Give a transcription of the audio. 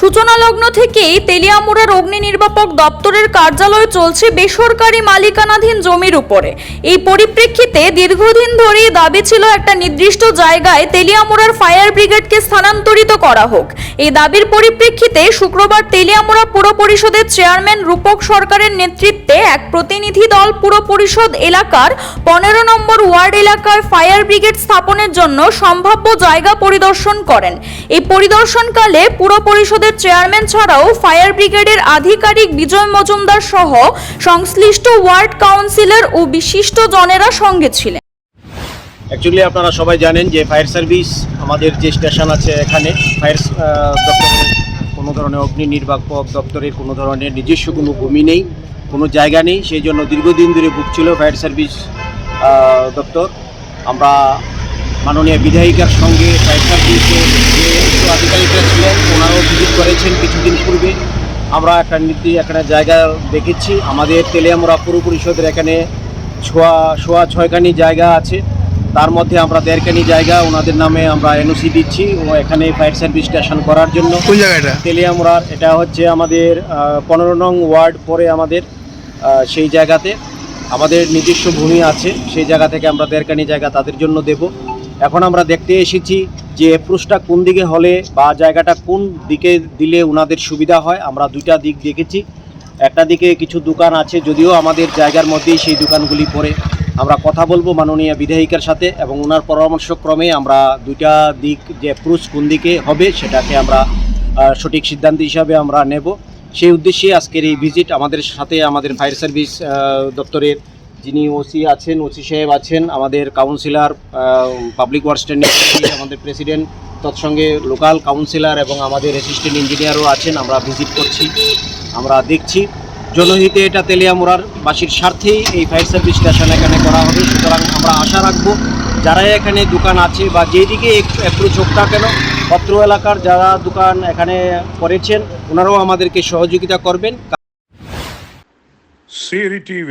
সূচনা লগ্ন থেকেই তেলিয়ামুড়ার অগ্নি নির্বাপক দপ্তরের কার্যালয় চলছে বেসরকারি মালিকানাধীন জমির উপরে। এই পরিপ্রেক্ষিতে দীর্ঘদিন ধরেই দাবি ছিল একটা নির্দিষ্ট জায়গায় তেলিয়ামুড়ার ফায়ার ব্রিগেডকে স্থানান্তরিত করা হোক। এই দাবির পরিপ্রেক্ষিতে শুক্রবার তেলিয়ামুড়া পুর পরিষদের চেয়ারম্যান রূপক সরকারের নেতৃত্বে এক প্রতিনিধি দল পুর পরিষদ এলাকার পনেরো নম্বর ওয়ার্ড এলাকায় ফায়ার ব্রিগেড স্থাপনের জন্য সম্ভাব্য জায়গা পরিদর্শন করেন। এই পরিদর্শনকালে পুর পরিষদের চেয়ারম্যান ছাড়াও ফায়ার ব্রিগেডের আধিকারিক বিজয় মজুমদার সহ সংশ্লিষ্ট ওয়ার্ড কাউন্সিলর ও বিশিষ্ট জনেরা সঙ্গে ছিলেন। অ্যাকচুয়ালি আপনারা সবাই জানেন যে ফায়ার সার্ভিস আমাদের যে স্টেশন আছে এখানে, ফায়ার দপ্তরের কোনো ধরনের অগ্নি নির্বাপক দপ্তরের কোনো ধরনের নিজস্ব কোনো ভূমি নেই, কোনো জায়গা নেই, সেই জন্য দীর্ঘদিন ধরে ভুগছিল ফায়ার সার্ভিস দপ্তর। আমরা মাননীয় বিধায়িকার সঙ্গে ফায়ার সার্ভিসের যে উচ্চ আধিকারিকরা ছিলেন ওনারাও ভিজিট করেছেন কিছুদিন পূর্বে আমরা একটা নীতি এখানে জায়গা দেখেছি। আমাদের তেলিয়ামোড়া পুর পরিষদের এখানে ছোয়া সোয়া ছয়খানি জায়গা আছে। তার মধ্যে আমরা দেড়খানি জায়গা ওনাদের নামে আমরা এনওসি দিচ্ছি। ও এখানে ফায়ার সার্ভিস স্টেশন করার জন্য। কোন জায়গাটা এটা? হচ্ছে আমাদের পনেরো নং ওয়ার্ড পরে আমাদের সেই জায়গাতে। আমাদের নিজস্ব ভূমি আছে। সেই জায়গা থেকে আমরা দেড়খানি জায়গা তাদের জন্য দেব। এখন আমরা দেখতে এসেছি যে অ্যাপ্রোচটা কোন দিকে হলে বা জায়গাটা কোন দিকে দিলে ওনাদের সুবিধা হয়, আমরা দুইটা দিক দেখেছি। একটা দিকে কিছু দোকান আছে, যদিও আমাদের জায়গার মধ্যেই সেই দোকানগুলি পড়ে। আমরা কথা বলব মাননীয় বিধায়িকার সাথে এবং ওনার পরামর্শক্রমে আমরা দুইটা দিক যে অ্যাপ্রোচ কোন দিকে হবে সেটাকে আমরা সঠিক সিদ্ধান্ত হিসাবে আমরা নেব। সেই উদ্দেশ্যে আজকের এই ভিজিট আমাদের সাথে আমাদের ফায়ার সার্ভিস দপ্তরের যিনি ওসি আছেন ওসি সাহেব আছেন আমাদের কাউন্সিলর পাবলিক ওয়ার্কস আমাদের প্রেসিডেন্ট তৎসঙ্গে লোকাল কাউন্সিলর এবং আমাদের অ্যাসিস্ট্যান্ট ইঞ্জিনিয়ারও আছেন আমরা ভিজিট করছি আমরা দেখছি। জনহিতে এটা তেলিয়ামুড়ার বাসীর স্বার্থেই এই ফায়ার সার্ভিস স্টেশন এখানে করা হবে সুতরাং আমরা আশা রাখব যারা এখানে দোকান আছে বা যেদিকে একটু হোক না কেন পত্র এলাকার যারা দোকান এখানে করেছেন ওনারাও আমাদেরকে সহযোগিতা করবেন। Siri TV,